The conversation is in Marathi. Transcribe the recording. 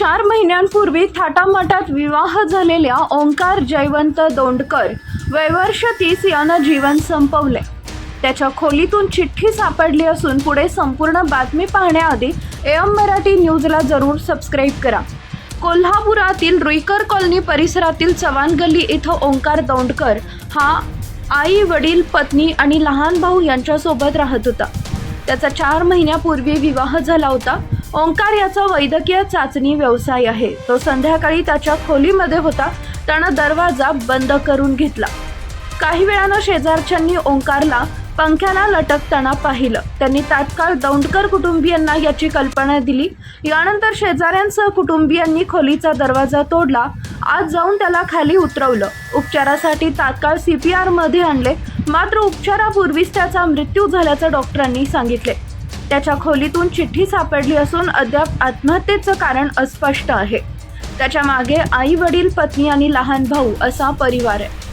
चार महिन्यांपूर्वी थाटामाटात विवाह झालेल्या ओंकार जयवंत दोंडकर वयवर्ष तीस यानं जीवन संपवले. त्याच्या खोलीतून चिठ्ठी सापडली असून पुढे संपूर्ण बातमी पाहण्याआधी एम मराठी न्यूजला जरूर सबस्क्राईब करा. कोल्हापुरातील रुईकर कॉलनी परिसरातील चव्हाण गल्ली इथं ओंकार दौंडकर हा आई वडील पत्नी आणि लहान भाऊ यांच्यासोबत राहत होता. त्याचा चार महिन्यापूर्वी विवाह झाला होता. ओंकार याचा वैद्यकीय चाचणी व्यवसाय आहे. तो संध्याकाळी त्याच्या खोलीमध्ये होता. त्यानं दरवाजा बंद करून घेतला. काही वेळानं शेजारच्यांनी ओंकारला पंख्याला लटकताना पाहिलं. त्यांनी तात्काळ दौंडकर कुटुंबियांना याची कल्पना दिली. यानंतर शेजाऱ्यांसह कुटुंबियांनी खोलीचा दरवाजा तोडला. आज जाऊन त्याला खाली उतरवलं. उपचारासाठी तात्काळ सी पी आरमध्ये आणले. मात्र उपचारापूर्वीच त्याचा मृत्यू झाल्याचं डॉक्टरांनी सांगितले. त्याच्या खोलीतून चिठ्ठी सापडली असून अद्याप आत्महत्येचं कारण अस्पष्ट आहे. त्याच्यामागे आई वडील पत्नी आणि लहान भाऊ असा परिवार आहे.